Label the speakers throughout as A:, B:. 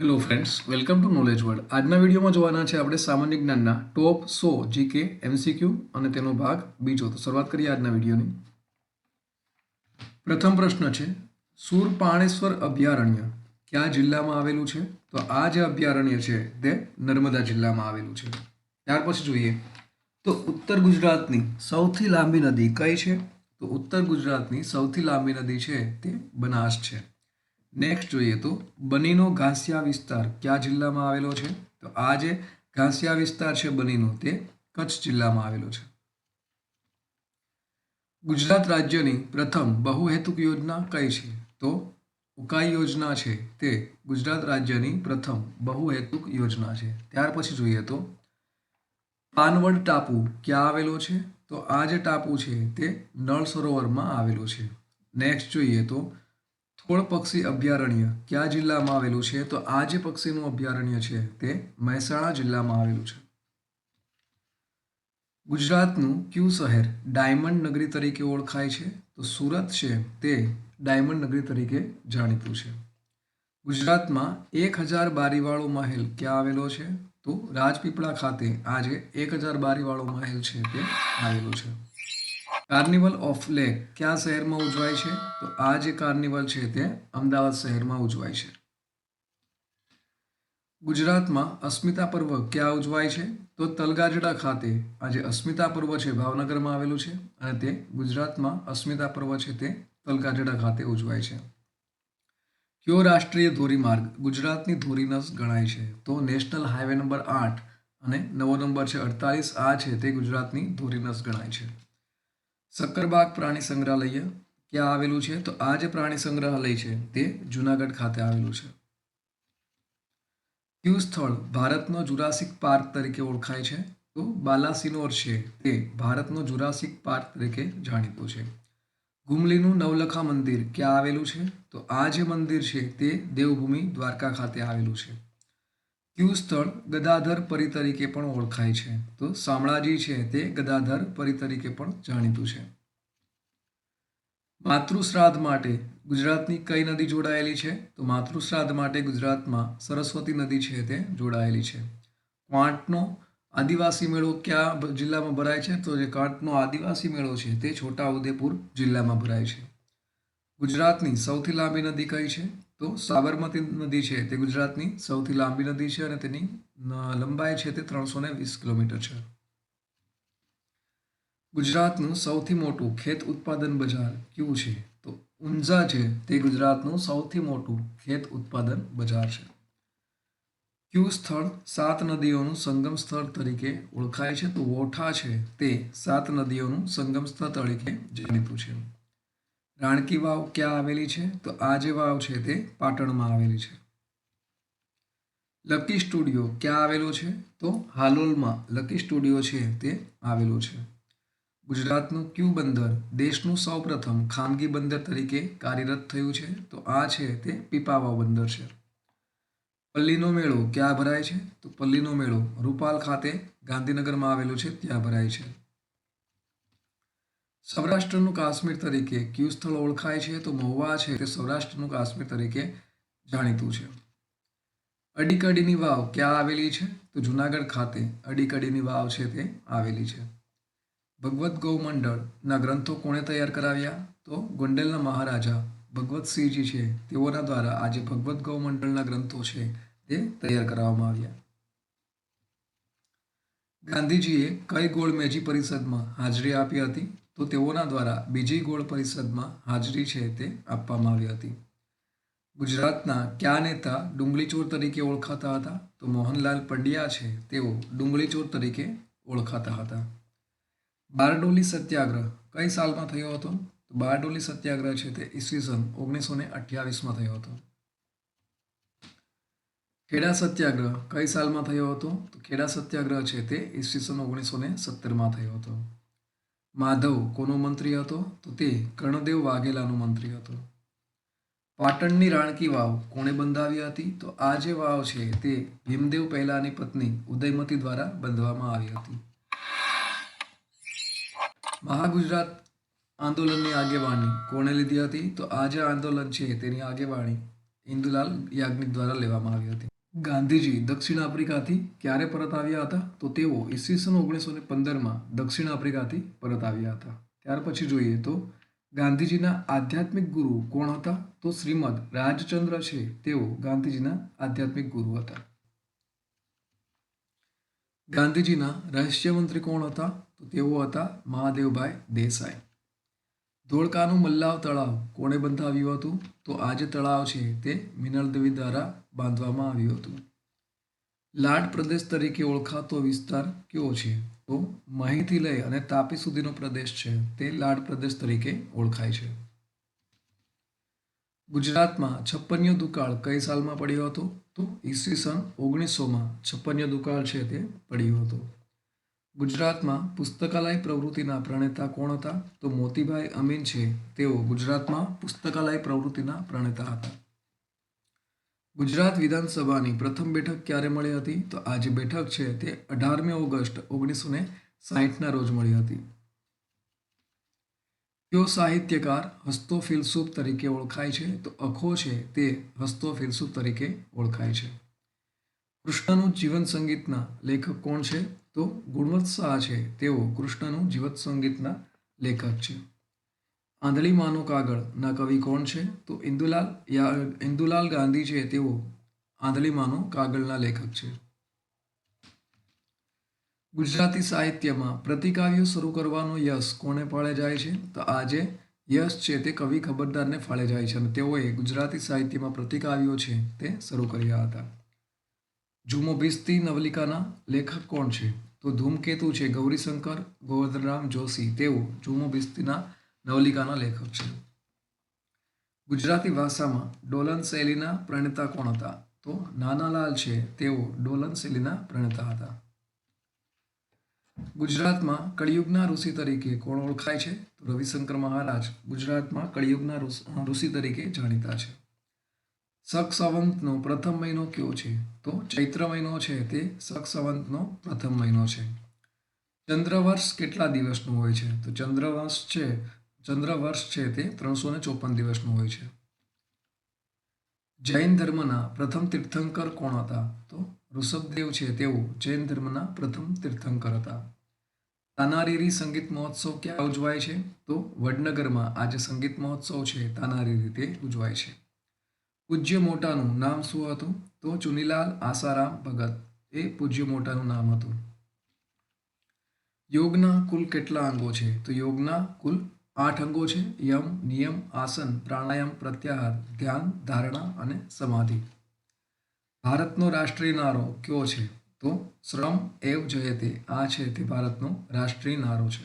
A: Hello friends welcome to knowledge world આજના વિડીયોમાં જોવાના છે આપણે સામાન્ય જ્ઞાનના ટોપ સો જીકે એમસીક્યુ અને તેનો ભાગ બીજો. તો શરૂઆત કરીએ આજના વિડીયોની. પ્રથમ પ્રશ્ન છે, સુર પાણેશ્વર અભયારણ્ય કયા જિલ્લામાં આવેલું છે? તો આ જે અભયારણ્ય છે તે નર્મદા જિલ્લામાં આવેલું છે. ત્યાર પછી જોઈએ. તો ઉત્તર ગુજરાતની સૌથી લાંબી નદી કઈ છે? તો ઉત્તર ગુજરાતની સૌથી લાંબી નદી છે તે બનાસ છે. નેક્સ્ટ જોઈએ તો બનીનો ઘાસિયા વિસ્તાર કયા જિલ્લામાં આવેલો છે? તો આ જે ઘાસિયા વિસ્તાર છે બનીનો તે કચ્છ જિલ્લામાં આવેલો છે. ગુજરાત રાજ્યની પ્રથમ બહુહેતુક યોજના કઈ છે? તો ઉકાઈ યોજના છે તે ગુજરાત રાજ્યની પ્રથમ બહુહેતુક યોજના છે. ત્યાર પછી જોઈએ તો પાનવડ ટાપુ ક્યાં આવેલો છે? તો આ જે ટાપુ છે તે નળ સરોવરમાં આવેલો છે. નેક્સ્ટ જોઈએ તો થોળ પક્ષી અભયારણ્ય કયા જિલ્લામાં આવેલું છે? તો આ જે પક્ષીનું અભયારણ્ય છે, તે મહેસાણા જિલ્લામાં આવેલું છે. ગુજરાતનું ક્યુ શહેર ડાયમંડ નગરી તરીકે ઓળખાય છે? તો સુરત છે, તે ડાયમંડ નગરી તરીકે જાણીતું છે. ગુજરાતમાં એક હજાર બારીવાળો મહેલ ક્યાં આવેલો છે? તો રાજપીપળા ખાતે આજે એક હજાર બારીવાળો મહેલ છે, તે આવેલો છે. કાર્નિવલ ઓફ લેક કયા શહેરમાં ઉજવાય છે? તો આ જે કાર્નિવલ છે તે અમદાવાદ શહેરમાં ઉજવાય છે. ગુજરાતમાં અસ્મિતા પર્વ ક્યાં ઉજવાય છે? તો તલગાજડા ખાતે આ જે અસ્મિતા પર્વ છે, ભાવનગરમાં આવેલું છે અને તે ગુજરાતમાં અસ્મિતા પર્વ છે તે તલગાજડા ખાતે ઉજવાય છે. કયો રાષ્ટ્રીય ધોરીમાર્ગ ગુજરાતની ધોરીનસ ગણાય છે? તો નેશનલ હાઈવે નંબર આઠ અને નવો નંબર છે અડતાલીસ. આ છે તે ગુજરાતની ધોરીનસ ગણાય છે. સક્કરબાગ પ્રાણી સંગ્રહાલય ક્યાં આવેલું છે? તો આ જે પ્રાણી સંગ્રહાલય છે, તે જુનાગઢ ખાતે આવેલું છે. કયું સ્થળ ભારતનો જુરાસિક પાર્ક તરીકે ઓળખાય છે. તો બાલાસિનોર છે, તે ભારતનો જુરાસિક પાર્ક તરીકે જાણીતું છે. ગુમલીનું નવલખા મંદિર ક્યાં આવેલું છે? તો આ જે મંદિર છે, તે દેવભૂમિ દ્વારકા ખાતે આવેલું છે. કયું સ્થળ ગદાધર પરી તરીકે પણ ઓળખાય છે. તો શામળાજી છે તે ગદાધર પરી તરીકે પણ જાણીતું છે. માતૃશ્રાદ્ધ માટે ગુજરાતની કઈ નદી જોડાયેલી છે? તો માતૃશ્રાદ્ધ માટે ગુજરાતમાં સરસ્વતી નદી છે તે જોડાયેલી છે. ક્વાંટનો આદિવાસી મેળો કયા જિલ્લામાં ભરાય છે? તો જે કાંટનો આદિવાસી મેળો છે તે છોટા ઉદેપુર જિલ્લામાં ભરાય છે. ગુજરાતની સૌથી લાંબી નદી કઈ છે? તો સાબરમતી નદી છે તે ગુજરાતની સૌથી લાંબી નદી છે અને તેની લંબાઈ છે તે ત્રણસો ને વીસ કિલોમીટર છે. ગુજરાતનું સૌથી મોટું ખેત ઉત્પાદન બજાર કયું છે? તો ઊંઝા છે તે ગુજરાતનું સૌથી મોટું ખેત ઉત્પાદન બજાર છે. કયું સ્થળ સાત નદીઓનું સંગમ સ્થળ તરીકે ઓળખાય છે? તો વોઠા છે તે સાત નદીઓનું સંગમ સ્થળ તરીકે જાણીતું છે. રાણકી વાવ ક્યાં આવેલી છે? તો આ જે વાવ છે તે પાટણમાં આવેલી છે. લકી સ્ટુડિયો ક્યાં આવેલો છે? તો હાલોલમાં લકી સ્ટુડિયો છે તે આવેલો છે. ગુજરાતનું ક્યુ બંદર દેશનું સૌપ્રથમ ખાનગી બંદર તરીકે કાર્યરત થયું છે. તો આ છે તે પીપાવાવ બંદર છે. પલ્લીનો મેળો ક્યાં ભરાય છે? તો પલ્લીનો મેળો રૂપાલ ખાતે ગાંધીનગરમાં આવેલો છે. ત્યાં ભરાય છે. સૌરાષ્ટ્રનું કાશ્મીર તરીકે કયું સ્થળ ઓળખાય છે? તો મહુવા છે તે સૌરાષ્ટ્રનું કાશ્મીર તરીકે જાણીતું છે. અડીકડીની વાવ ક્યાં આવેલી છે? તો જુનાગઢ ખાતે અડીકડીની વાવ છે તે આવેલી છે. ભગવત ગૌમંડળના ગ્રંથો કોણે તૈયાર કરાવ્યા? તો ગોંડલના મહારાજા ભગવતસિંહજી છે. તેઓના દ્વારા આજે ભગવત ગૌમંડળના ગ્રંથો છે તે તૈયાર કરવામાં આવ્યા. ગાંધીજીએ કઈ ગોળમેજી પરિષદમાં હાજરી આપી હતી? તો તેઓના દ્વારા બીજી ગોળ પરિષદમાં હાજરી છે તે આપવામાં આવી હતી. ગુજરાતના કયા નેતા ડુંગળીચોર તરીકે ઓળખાતા હતા? તો મોહનલાલ પંડ્યા છે તેઓ ડુંગળીચોર તરીકે ઓળખાતા હતા. બારડોલી સત્યાગ્રહ કઈ સાલમાં થયો હતો? તો બારડોલી સત્યાગ્રહ છે તે ઈસવીસન ઓગણીસો ને અઠ્યાવીસમાં થયો હતો. ખેડા સત્યાગ્રહ કઈ સાલમાં થયો હતો? તો ખેડા સત્યાગ્રહ છે તે ઈસવીસન ઓગણીસો ને સત્તરમાં થયો હતો. માધવ કોનો મંત્રી હતો? તો તે કર્ણદેવ વાઘેલાનો મંત્રી હતો. પાટણની રાણકી વાવ કોણે બંધાવી હતી? તો આ જે વાવ છે તે ભીમદેવ પહેલાની પત્ની ઉદયમતી દ્વારા બંધવામાં આવી હતી. મહાગુજરાત આંદોલનની આગેવાની કોણે લીધી હતી? તો આ જે આંદોલન છે તેની આગેવાની ઇન્દુલાલ યાજ્ઞિક દ્વારા લેવામાં આવી હતી. ગાંધીજી દક્ષિણ આફ્રિકાથી ક્યારે પરત આવ્યા હતા? તો તેઓ ઈસવીસન ઓગણીસો ને પંદરમાં દક્ષિણ આફ્રિકાથી પરત આવ્યા હતા. ત્યાર પછી જોઈએ તો ગાંધીજીના આધ્યાત્મિક ગુરુ કોણ હતા? તો શ્રીમદ રાજચંદ્ર છે. તેઓ ગાંધીજીના આધ્યાત્મિક ગુરુ હતા. ગાંધીજીના રહસ્યમંત્રી કોણ હતા? તો તેઓ હતા મહાદેવભાઈ દેસાઈ. ધોળકાનું મલ્લાવ તળાવ કોણે બંધાવ્યું હતું? તો આ જે તળાવ છે તે મિનલ દેવી દ્વારા બાંધવામાં આવ્યું હતું. લાડ પ્રદેશ તરીકે ઓળખાતો વિસ્તાર કયો છે? તો મહીથી લઈ અને તાપી સુધીનો પ્રદેશ છે તે લાડ પ્રદેશ તરીકે ઓળખાય છે. ગુજરાતમાં છપ્પનિયો દુકાળ કઈ સાલમાં પડ્યો હતો? તો ઈસવીસન ઓગણીસોમાં છપ્પનિયો દુકાળ છે તે પડ્યો હતો. ગુજરાતમાં પુસ્તકાલય પ્રવૃત્તિના પ્રણેતા કોણ હતા? તો મોતીભાઈ અમીન છે. તેઓ ગુજરાતમાં પુસ્તકાલય પ્રવૃત્તિના પ્રણેતા હતા. ગુજરાત વિધાનસભાની પ્રથમ બેઠક ક્યારે મળી હતી? તો આ જે બેઠક છે તે અઢારમી ઓગસ્ટ ઓગણીસો ને સાહીઠના રોજ મળી હતી. કયો સાહિત્યકાર હસ્તો ફિલસૂફ તરીકે ઓળખાય છે. તો અખો છે તે હસ્તો ફિલસૂફ તરીકે ઓળખાય છે. કૃષ્ણનું જીવન સંગીતના લેખક કોણ છે? તો ગુણવંત શાહ છે તેઓ કૃષ્ણનું જીવત સંગીતના લેખક છે. આંધળી માનો કાગળના કવિ કોણ છે? તો ઇન્દુલાલ યા, ઇન્દુલાલ ગાંધી છે તેઓ આંધળીમાંનો કાગળના લેખક છે. ગુજરાતી સાહિત્યમાં પ્રતિકાવ્યો શરૂ કરવાનો યશ કોને ફાળે જાય છે? તો આજે યશ છે તે કવિ ખબરદારને ફાળે જાય છે અને તેઓએ ગુજરાતી સાહિત્યમાં પ્રતિકાવ્યો છે તે શરૂ કર્યા હતા. જુમો ભીસ્તી નવલિકાના લેખક કોણ છે? તો ધૂમકેતુ છે ગૌરીશંકર, ગોવર્ધનરામ જોશી તેઓ જુમો બિસ્તીના નવલિકાના લેખક છે. ગુજરાતી ભાષામાં ડોલન શૈલીના પ્રણેતા કોણ હતા? તો નાનાલાલ છે, તેઓ ડોલન શૈલીના પ્રણેતા હતા. ગુજરાતમાં કળિયુગના ઋષિ તરીકે કોણ ઓળખાય છે? તો રવિશંકર મહારાજ ગુજરાતમાં કળિયુગના ઋષિ તરીકે જાણીતા છે. શક પ્રથમ મહિનો કયો છે? તો ચૈત્ર મહિનો છે તે શક પ્રથમ મહિનો છે. ચંદ્રવર્ષ કેટલા દિવસનું હોય છે? તો ચંદ્રવર્ષ છે ચંદ્રવર્ષ છે તે ત્રણસો ને ચોપન દિવસનું હોય છે. જૈન ધર્મના પ્રથમ તીર્થંકર કોણ હતા? તો ઋષભદેવ છે તેઓ જૈન ધર્મના પ્રથમ તીર્થંકર હતા. તાનારીરી સંગીત મહોત્સવ ક્યાં ઉજવાય છે? તો વડનગરમાં આજે સંગીત મહોત્સવ છે, તાનારીરી તે ઉજવાય છે. પૂજ્ય મોટાનું નામ શું હતું? તો ચુનીલાલ આસારામ ભગત. એ પૂજ્ય મોટાનું નામ હતું. યોગના કુલ કેટલા અંગો છે? તો યોગના કુલ આઠ અંગો છે. યમ, નિયમ, આસન, પ્રાણાયામ, પ્રત્યાહાર, ધ્યાન, ધારણા અને સમાધિ. ભારતનો રાષ્ટ્રીય નારો કયો છે? તો શ્રમ એવ જયતે. આ છે તે ભારતનો રાષ્ટ્રીય નારો છે.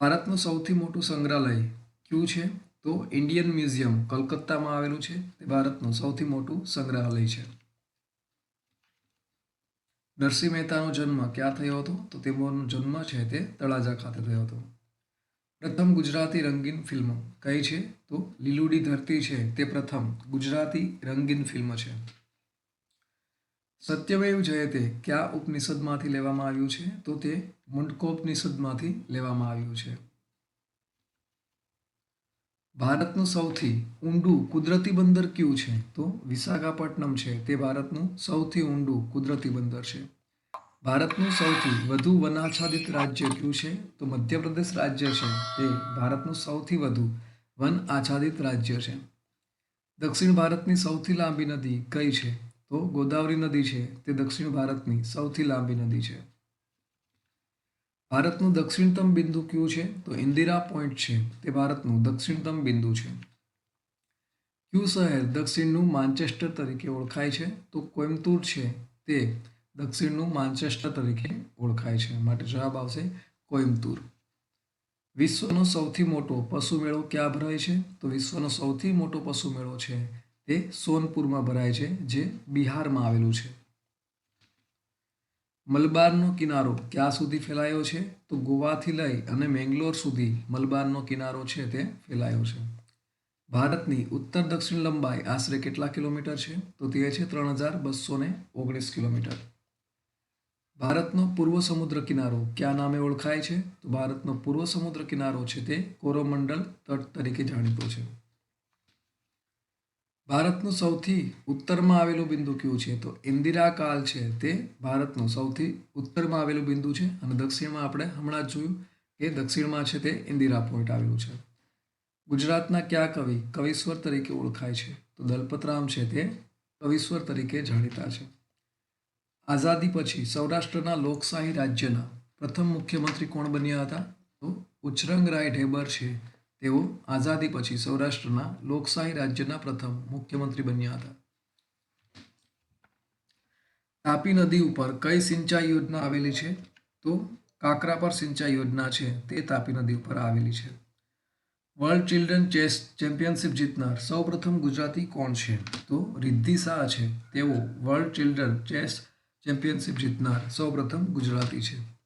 A: ભારતનું સૌથી મોટું સંગ્રહાલય કયું છે? તો ઇન્ડિયન મ્યુઝિયમ કલકત્તામાં આવેલું છે. તે ભારતનું સૌથી મોટું સંગ્રહાલય છે. નરસિંહ મહેતાનો જન્મ ક્યાં થયો હતો? તો તેમનો જન્મ છે તે તળાજા ખાતે થયો હતો. પ્રથમ ગુજરાતી રંગીન ફિલ્મ કઈ છે? તો લીલુડી ધરતી છે તે પ્રથમ ગુજરાતી રંગીન ફિલ્મ છે. સત્યમેવ જયતે કયા ઉપનિષદમાંથી લેવામાં આવ્યું છે? તો તે મુંડકોપનિષદમાંથી લેવામાં આવ્યું છે. ભારતનું સૌથી ઊંડું કુદરતી બંદર કયું છે? તો વિશાખાપટ્ટનમ છે. તે ભારતનું સૌથી ઊંડું કુદરતી બંદર છે. ભારતનું સૌથી વધુ વનાચ્છાદિત રાજ્ય કયું છે? તો મધ્યપ્રદેશ રાજ્ય છે. તે ભારતનું સૌથી વધુ વન આચ્છાદિત રાજ્ય છે. દક્ષિણ ભારતની સૌથી લાંબી નદી કઈ છે? તો ગોદાવરી નદી છે. તે દક્ષિણ ભારતની સૌથી લાંબી નદી છે. ભારતનું દક્ષિણતમ બિંદુ કયું છે? તો ઇન્દિરા પોઈન્ટ છે. તે ભારતનું દક્ષિણતમ બિંદુ છે. ક્યુ શહેર દક્ષિણનું માન્ચેસ્ટર તરીકે ઓળખાય છે? તો કોઇમ્બતુર છે. તે દક્ષિણનું માન્ચેસ્ટર તરીકે ઓળખાય છે. માટે જવાબ આવશે કોઇમ્બતુર. વિશ્વનો સૌથી મોટો પશુ મેળો ક્યાં ભરાય છે? તો વિશ્વનો સૌથી મોટો પશુ મેળો છે તે સોનપુરમાં ભરાય છે, જે બિહારમાં આવેલું છે. મલબારનો કિનારો ક્યાં સુધી ફેલાયો છે? તો ગોવાથી લઈ અને મેંગ્લોર સુધી મલબારનો કિનારો છે તે ફેલાયો છે. ભારતની ઉત્તર દક્ષિણ લંબાઈ આશરે કેટલા કિલોમીટર છે? તો તે છે ત્રણ હજાર બસો ને ઓગણીસ કિલોમીટર. ભારતનો પૂર્વ સમુદ્ર કિનારો ક્યાં નામે ઓળખાય છે? તો ભારતનો પૂર્વ સમુદ્ર કિનારો છે તે કોરોમંડલ તટ તરીકે જાણીતો છે. ભારતનું સૌથી ઉત્તરમાં આવેલું બિંદુ કયું છે? તો ઇન્દિરા કાલ છે તે ભારતનું સૌથી ઉત્તરમાં આવેલું બિંદુ છે અને દક્ષિણમાં આપણે હમણાં જ જોયું કે દક્ષિણમાં છે તે ઇન્દિરા પોઈન્ટ આવેલું છે. ગુજરાતના કયા કવિ કવિશ્વર તરીકે ઓળખાય છે? તો દલપતરામ છે તે કવિશ્વર તરીકે જાણીતા છે. આઝાદી પછી સૌરાષ્ટ્રના લોકશાહી રાજ્યના પ્રથમ મુખ્યમંત્રી કોણ બન્યા હતા? તો ઉચરંગરાય ઢેબર છે. તેઓ આઝાદી પછી સૌરાષ્ટ્રના લોકશાહી રાજ્યના પ્રથમ મુખ્યમંત્રી બન્યા હતા. તાપી નદી ઉપર કઈ સિંચાઈ યોજના આવેલી છે? તો કાકરા પર સિંચાઈ યોજના છે, તે તાપી નદી ઉપર આવેલી છે. વર્લ્ડ ચિલ્ડ્રન ચેસ ચેમ્પિયનશિપ જીતનાર સૌપ્રથમ ગુજરાતી કોણ છે? તો રિદ્ધિ શાહ છે. તેઓ વર્લ્ડ ચિલ્ડ્રન ચેસ ચેમ્પિયનશિપ જીતનાર સૌપ્રથમ ગુજરાતી છે.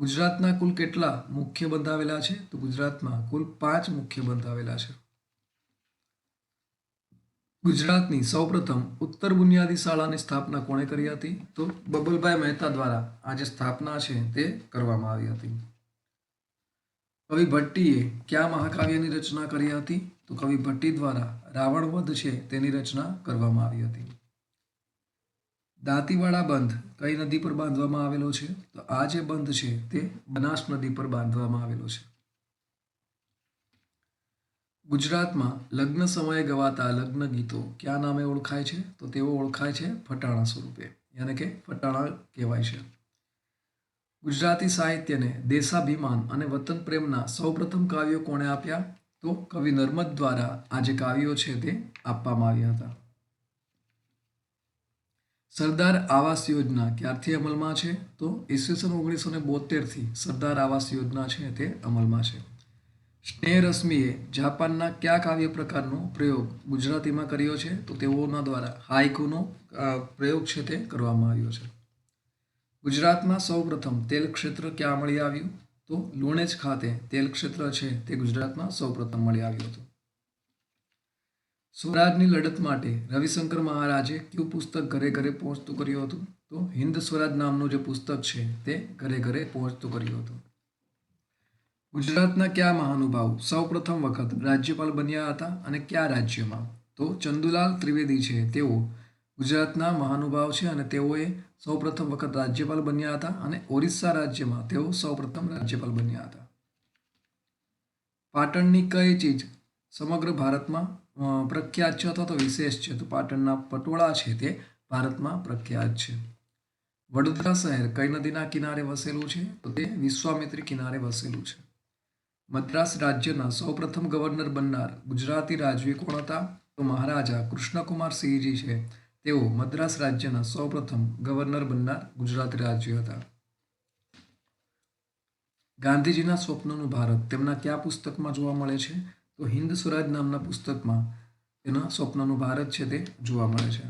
A: ગુજરાતના કુલ કેટલા મુખ્ય બંધ આવેલા છે? તો ગુજરાતમાં કુલ પાંચ મુખ્ય બંધ આવેલા છે. ગુજરાતની સૌપ્રથમ ઉત્તર બુનિયાદી શાળાની સ્થાપના કોણે કરી હતી? તો બબલભાઈ મહેતા દ્વારા આ જે સ્થાપના છે તે કરવામાં આવી હતી. કવિ ભટ્ટીએ કયા મહાકાવ્યની રચના કરી હતી? તો કવિ ભટ્ટી દ્વારા રાવણવધ છે તેની રચના કરવામાં આવી હતી. દાંતીવાડા બંધ કઈ નદી પર બાંધવામાં આવેલો છે? તો આ જે બંધ છે તે બનાસ નદી પર બાંધવામાં આવેલો છે. ગુજરાતમાં લગ્ન સમયે ગવાતા લગ્ન ગીતો કયા નામે ઓળખાય છે? તો તેઓ ઓળખાય છે ફટાણા સ્વરૂપે. યાને કે ફટાણા કહેવાય છે. ગુજરાતી સાહિત્યને દેશાભિમાન અને વતન પ્રેમના સૌપ્રથમ કાવ્યો કોણે આપ્યા? તો કવિ નર્મદ દ્વારા આ જે કાવ્યો છે તે આપવામાં આવ્યા હતા. સરદાર આવાસ યોજના ક્યારથી અમલમાં છે? તો ઈસવીસન ઓગણીસો ને બોતેરથી સરદાર આવાસ યોજના છે તે અમલમાં છે. સ્નેહ રશ્મિએ જાપાનના કયા કાવ્ય પ્રકારનો પ્રયોગ ગુજરાતીમાં કર્યો છે? તો તેઓના દ્વારા હાઇકુનો પ્રયોગ છે તે કરવામાં આવ્યો છે. ગુજરાતમાં સૌપ્રથમ તેલ ક્ષેત્ર ક્યાં મળી આવ્યું? તો લુણેજ ખાતે તેલ ક્ષેત્ર છે તે ગુજરાતમાં સૌપ્રથમ મળી આવ્યું હતું. સ્વરાજની લડત માટે રવિશંકર મહારાજે કયું પુસ્તક ઘરે ઘરે પહોંચતું કર્યું હતું? તો હિન્દ સ્વરાજ નામનું જે પુસ્તક છે તે ઘરે ઘરે પહોંચતું કર્યું હતું. ગુજરાતના કયા મહાનુભાવ સૌપ્રથમ વખત રાજ્યપાલ બન્યા હતા અને કયા રાજ્યમાં? તો ચંદુલાલ ત્રિવેદી છે. તેઓ ગુજરાતના મહાનુભાવ છે અને તેઓએ સૌપ્રથમ વખત રાજ્યપાલ બન્યા હતા અને ઓરિસ્સા રાજ્યમાં તેઓ સૌપ્રથમ રાજ્યપાલ બન્યા હતા. પાટણની કઈ ચીજ સમગ્ર ભારતમાં પ્રખ્યાત છે અથવા તો વિશેષ છે. તો પાટણના પટોળા છે તે ભારતમાં પ્રખ્યાત છે. વડોદરા શહેર કઈ નદીના કિનારે વસેલું છે? તો તે વિશ્વામિત્રી કિનારે વસેલું છે. મદ્રાસ રાજ્યના સૌપ્રથમ ગવર્નર બનનાર ગુજરાતી રાજવી કોણ હતા? તો મહારાજા કૃષ્ણકુમાર સિંહજી છે. તેઓ મદ્રાસ રાજ્યના સૌપ્રથમ ગવર્નર બનનાર ગુજરાતી રાજ્ય હતા. ગાંધીજીના સ્વપ્નનું ભારત તેમના કયા પુસ્તકમાં જોવા મળે છે? તો હિન્દ સ્વરાજ નામના પુસ્તકમાં તેના સ્વપ્નનું ભારત છે તે જોવા મળે છે.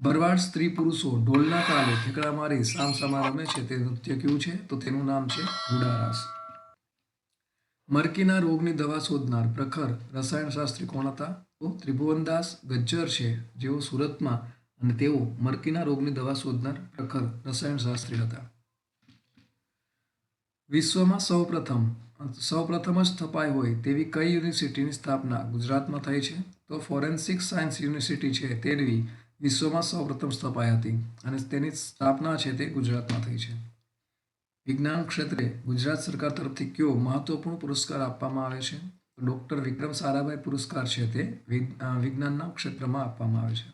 A: ભરવાડ સ્ત્રી પુરુષો ઢોલના તાલે ઠેકડા મારી સામ સામા રમે છે તે નૃત્ય કયું છે? તો તેનું નામ છે હુડારાસ મરકીના રોગની દવા શોધનાર પ્રખર રસાયણશાસ્ત્રી કોણ હતા? તો ત્રિભુવનદાસ ગજ્જર છે, જેઓ સુરતમાં અને તેઓ મરકીના રોગની દવા શોધનાર પ્રખર રસાયણશાસ્ત્રી હતા. વિશ્વમાં સૌપ્રથમ સૌપ્રથમ જ સ્થપાઈ હોય તેવી કઈ યુનિવર્સિટીની સ્થાપના ગુજરાતમાં થઈ છે? તો ફોરેન્સિક સાયન્સ યુનિવર્સિટી છે તેવી વિશ્વમાં સૌપ્રથમ સ્થપાઈ હતી અને તેની સ્થાપના છે તે ગુજરાતમાં થઈ છે. વિજ્ઞાન ક્ષેત્રે ગુજરાત સરકાર તરફથી કયો મહત્વપૂર્ણ પુરસ્કાર આપવામાં આવે છે? ડૉક્ટર વિક્રમ સારાભાઈ પુરસ્કાર છે તે વિજ્ઞાનના ક્ષેત્રમાં આપવામાં આવે છે.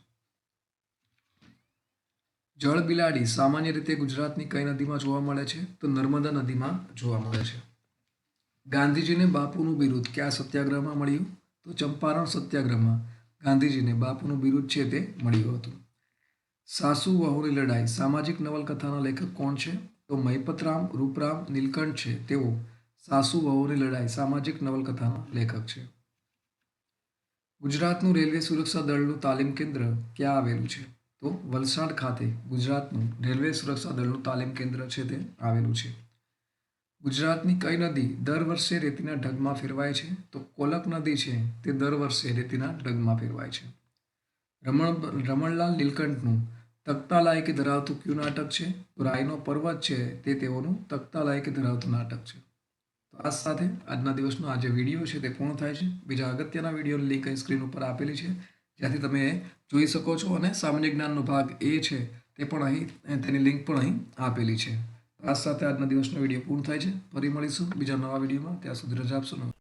A: જળ બિલાડી સામાન્ય રીતે ગુજરાતની કઈ નદીમાં જોવા મળે છે? તો નર્મદા નદીમાં જોવા મળે છે. ગાંધીજીને બાપુનું બિરુદ કયા સત્યાગ્રહમાં મળ્યું? તો ચંપારણ સત્યાગ્રહમાં ગાંધીજીને બાપુનું બિરુદ છે તે મળ્યું હતું. સાસુ વહુની લડાઈ સામાજિક નવલકથાના લેખક કોણ છે? તો મહિપતરામ રૂપરામ, નીલકંઠ છે. તેઓ સાસુ વહુની લડાઈ સામાજિક નવલકથાના લેખક છે. ગુજરાતનું રેલવે સુરક્ષા દળનું તાલીમ કેન્દ્ર ક્યાં આવેલું છે? તો વલસાડ ખાતે ગુજરાતનું રેલવે સુરક્ષા દળનું તાલીમ કેન્દ્ર છે તે આવેલું છે. ગુજરાતની કઈ નદી દર વર્ષે રેતીના ઢગમાં ફેરવાય છે? તો કોલક નદી છે, તે દર વર્ષે રેતીના ઢગમાં ફેરવાય છે. રમણ, રમણલાલ નીલકંઠનું તકતા લાયકી ધરાવતું કયું નાટક છે? તો રાયનો પર્વત છે, તે તેઓનું તકતા લાયકી ધરાવતું નાટક છે. તો આ સાથે આજના દિવસનો આ જે વીડિયો છે, તે પૂર્ણ થાય છે. બીજા અગત્યના વિડીયોની લિંક અહીં સ્ક્રીન ઉપર આપેલી છે. જ્યાંથી તમે જોઈ શકો છો અને સામાન્ય જ્ઞાનનો ભાગ એ છે, તે પણ અહીં, તેની લિંક પણ અહીં આપેલી છે. આ સાથે આજના દિવસનો વીડિયો પૂર્ણ થાય છે. ફરી મળીશું બીજા નવા વિડીયોમાં. ત્યાં સુધી રજા આપશો.